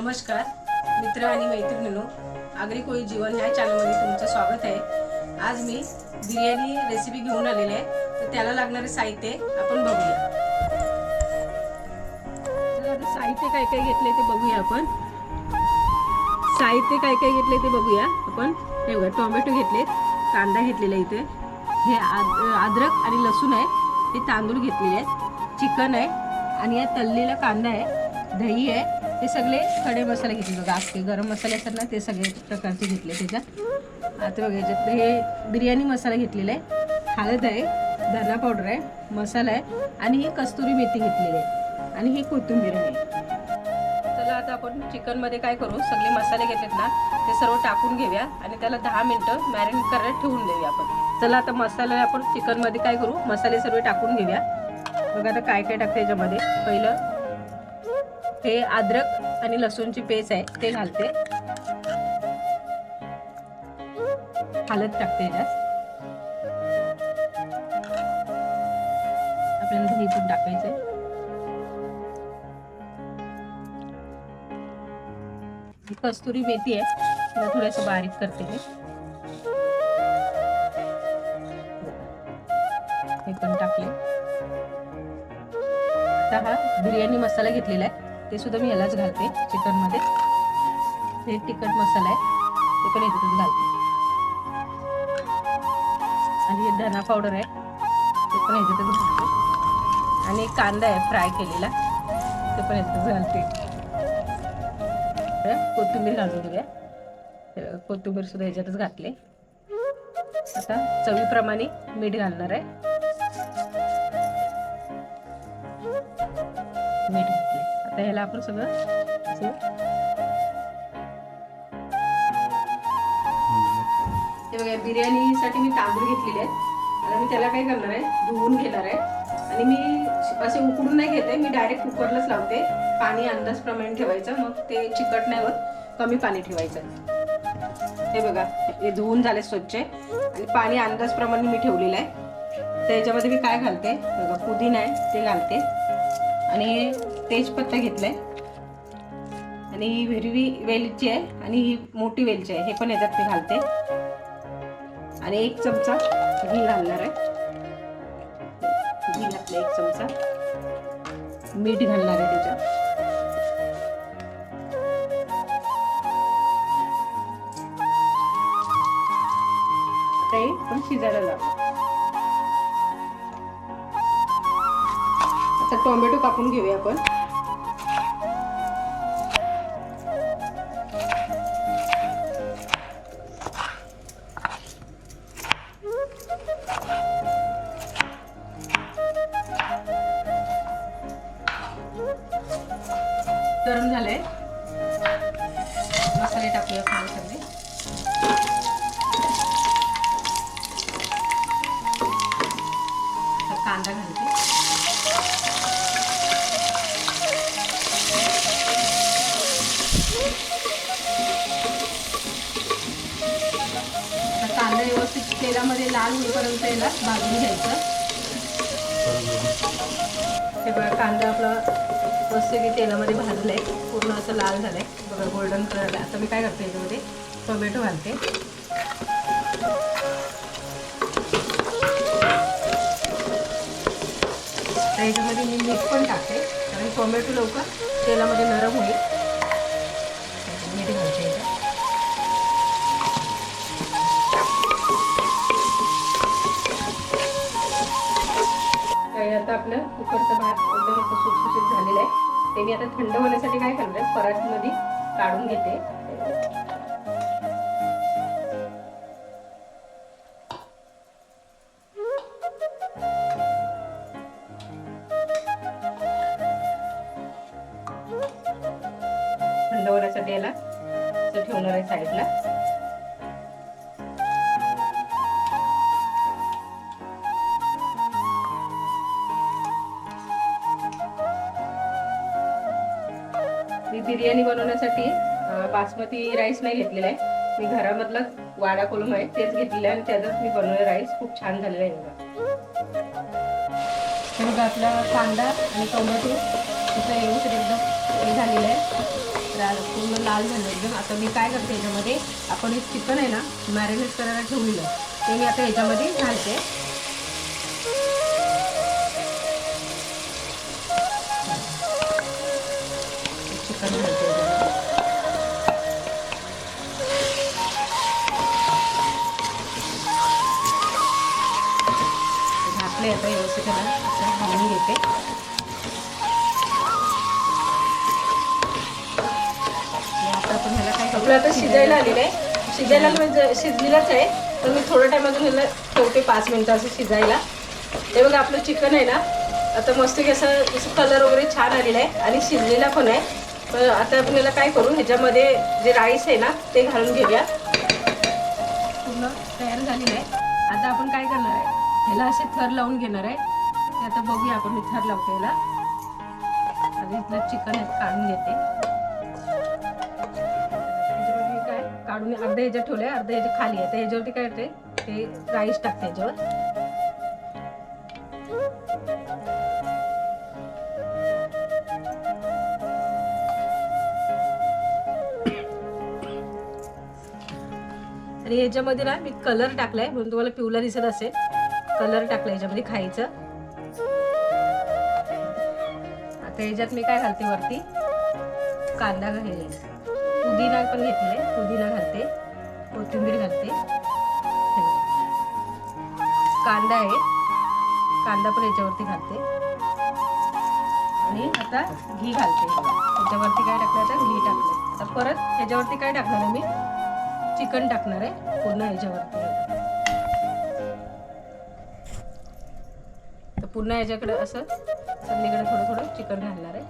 नमस्कार मित्र आणि मैत्रिणींनो आगरी कोळी जीवन ह्या चॅनलमध्ये तुमचं स्वागत आहे. आज मी बिर्याणी रेसिपी घेऊन आलेली आहे. तर त्याला लागणारे साहित्य आपण बघूया. आता साहित्य काय काय घेतले ते बघूया आपण. साहित्य काय काय घेतले ते बघूया आपण. हे बघा टोमॅटो घेतले कांदा घेतलेला इथे. हे आद- अद्रक आणि लसूण आहे हे तांदूळ घेतलेले आहेत. चिकन आहे आणि या तळलेला कांदा आहे दही आहे हे सगळे खडे मसाले घेतले बघा अख्खे गरम मसाले असतात ना ते सगळे प्रकारचे घेतले त्याच्यात. आता बघा याच्यात हे बिर्याणी मसाला घेतलेला आहे. हळद आहे धना पावडर आहे मसाला आहे आणि ही कस्तुरी मेथी घेतलेली आहे. आणि ही कोथिंबीर आहे. चला आता आपण चिकनमध्ये काय करू? सगळे मसाले घेतलेत ना ते सर्व टाकून घेऊया आणि त्याला दहा मिनटं मॅरिनेट करायला ठेवून देऊया आपण. चला आता मसाला आपण चिकनमध्ये काय करू? मसाले सर्व टाकून घेऊया. बघा आता काय काय टाकतं याच्यामध्ये. पहिलं हे अद्रक आणि लसूणची पेस्ट आहे ते घालते. हालत टाकते याच्यात. आपल्याला दही पण टाकायचंय कस्तुरी मेथी आहे तिला थोडंसं बारीक करते मी. हे पण टाकले आता हा बिर्याणी मसाला घेतलेला आहे. ते सुद्धा मी यालाच घालते चिकनमध्ये. हे तिखट मसाला आहे ते पण याच्यातच घालते. आणि हे धना पावडर आहे ते पण याच्यातच घालते. आणि कांदा आहे फ्राय केलेला ते पण याच्यातच घालते. तर कोथिंबीर घालून देऊया कोथिंबीर सुद्धा याच्यातच घातले. आता चवीप्रमाणे मीठ घालणार आहे. आता ह्याला आपण सगळं. हे बघा बिर्याणीसाठी मी तांदूळ घेतलेले आहेत. आता मी त्याला काय करणार आहे? धुवून घेणार आहे. आणि मी असे उकडून नाही घेते मी डायरेक्ट कुकरलाच लावते. पाणी अंदाजप्रमाणे ठेवायचं. मग ते चिकट नाही होत. कमी पाणी ठेवायचं. हे बघा हे धुवून झाले स्वच्छ. आणि पाणी अंदाजप्रमाणे मी ठेवलेलं आहे. त्याच्यामध्ये मी काय घालते? बघा पुदिना आहे ते घालते. आणि तेजपत्ता घेतलाय. आणि ही हिरवी वेलची आहे आणि ही मोठी वेलची आहे. हे पण याच्यात मी घालते. आणि एक चमचा घी घालणार आहे. घी घातलं एक चमचा. मीठ घालणार आहे त्याच्यात. आता हे पण शिजायला टोमॅटो कापून घेऊया आपण. गरम झालंय. मसाले टाकूया खाली सगळे. तेलामध्ये लाल होईपर्यंत याला भाजून घ्यायचं. हे बघा कांदा आपला मस्त की तेलामध्ये भाजलाय. पूर्ण असं लाल झालंय. बघा गोल्डन कलर आता मी काय करते याच्यामध्ये? टोमॅटो घालते. याच्यामध्ये मी मीठ पण टाकते. कारण टोमॅटो लवकर तेलामध्ये नरम होईल. आपलं कुकरचा भात एकदम असं सुटसुशीत झालेलं आहे. ते मी आता थंड होण्यासाठी काय करणार आहे? पराठीमध्ये काढून घेते. बिर्याणी बनवण्यासाठी बासमती राईस नाही घेतलेला आहे. मी घरामधलाच वाडा कोलम आहे तेच घेतलेलं आहे आणि त्याचाच मी बनवलेला राईस खूप छान झालेला आहे बघा. बघा आपला कांदा आणि टोमॅटो तिथं व्यवस्थित एकदम हे झालेलं आहे. लाल पूर्ण लाल झालं एकदम आता मी काय करते याच्यामध्ये आपण एक चिकन आहे ना मॅरिनेट करायला ठेवलेलं ते मी आता याच्यामध्ये घालते. चिकन घालते याच्यामध्ये आता व्यवस्थित त्याला असं घालून घेते आता आपण ह्याला काय आपलं आता शिजायला आलेलं आहे. शिजायला म्हणजे शिजलेलंच आहे. तर मी थोडं टाइम झालं ह्याला ठेवते पाच मिनटं असं शिजायला. ते बघा आपलं चिकन आहे ना. आता मस्त की असं कलर वगैरे छान आलेलं आहे. आणि शिजलेला पण आहे. तर आता आपण याला काय करू ह्याच्यामध्ये जे राईस आहे ना ते घालून घेऊया. पूर्ण तयार झालेलं आहे. आता आपण काय करणार आहे ह्याला असे थर लावून घेणार आहे. ते आता बघूया आपण मी थर लावतो ह्याला. आधी इथलं चिकन काढून घेते. काय काढून अर्धा ह्याच्यात ठेवलंय अर्धा ह्याच्या खाली आहे. तर ह्याच्यावरती काय ते राईस टाकते ह्याच्यावर. आणि ह्याच्यामध्ये ना मी कलर टाकलाय म्हणून तुम्हाला पिवला दिसत असेल. कलर टाकलाय ह्याच्यामध्ये खायचं. आता ह्याच्यात मी काय घालते वरती? कांदा घालले. पुदिना पण घेतले पुदिना घालते. कोथिंबीर घालते. कांदा आहे. कांदा पण याच्यावरती घालते. आणि आता घी घालते. ह्याच्यावरती काय टाकलं आता? घी टाकलं आता परत ह्याच्यावरती काय टाकणार मी? चिकन टाकणार आहे पूर्ण ह्याच्यावरती. तर पुन्हा याच्याकडे असं सगळीकडे थोडं थोडं चिकन घालणार आहे.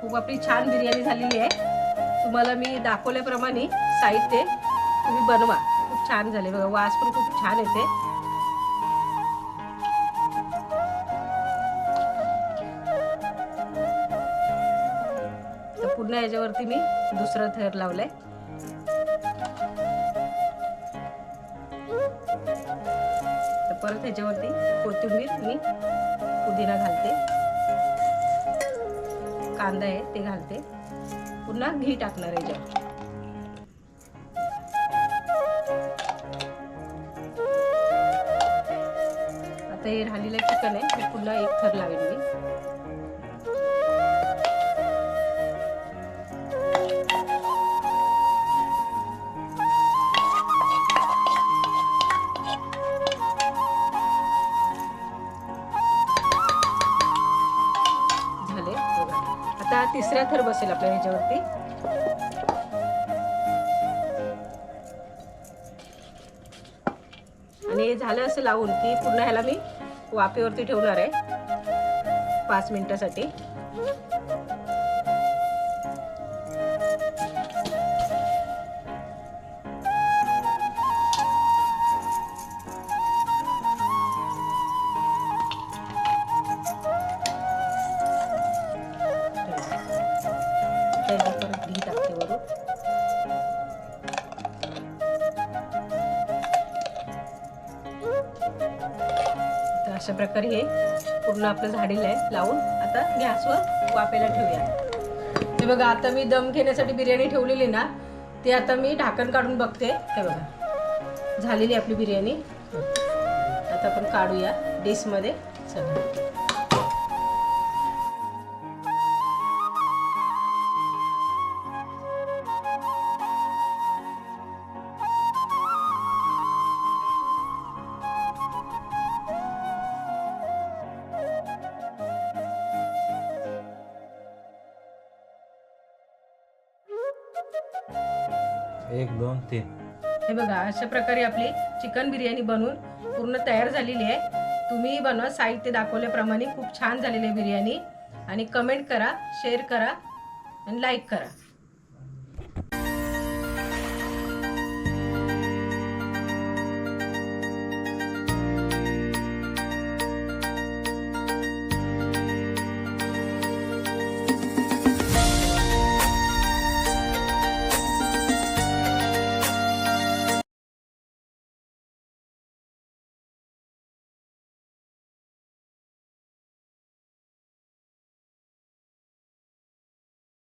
खूप आपली छान बिर्याणी झालेली आहे. तुम्हाला मी दाखवल्याप्रमाणे साहित्य तुम्ही बनवा. खूप छान झाले. बघा वास पण खूप छान येते. तर पुन्हा याच्यावरती मी दुसरा थर लावलाय. तर परत ह्याच्यावरती कोथिंबीर मी पुदिना घालते. कांदा आहे ते घालते. पुन्हा घी टाकणार आहे याच्यावर. आता हे राहिलेलं चिकन आहे ते पुन्हा एक थर लावेल मी. आता बसेल आपल्या ह्याच्यावरती. आणि हे झालं असं लावून की पुन्हा ह्याला मी वाफेवरती ठेवणार आहे. पाच मिनिटासाठी. प्रकारे हे पूर्ण आपलं झाडीला आहे लावून आता गॅसवर वाफायला ठेवूया. हे बघा आता मी दम घेण्यासाठी बिर्याणी ठेवलेली ना ते आता मी ढाकण काढून बघते. हे बघा झालेली आपली बिर्याणी. आता आपण काढूया डिशमध्ये चला एक दोन तीन. हे बघा अशा प्रकारे आपली चिकन बिर्याणी बनवून पूर्ण तयार झालेली आहे. तुम्ही बनवा साहित्य दाखवल्याप्रमाणे खूप छान झालेली आहे बिर्याणी. आणि कमेंट करा शेअर करा आणि लाईक करा.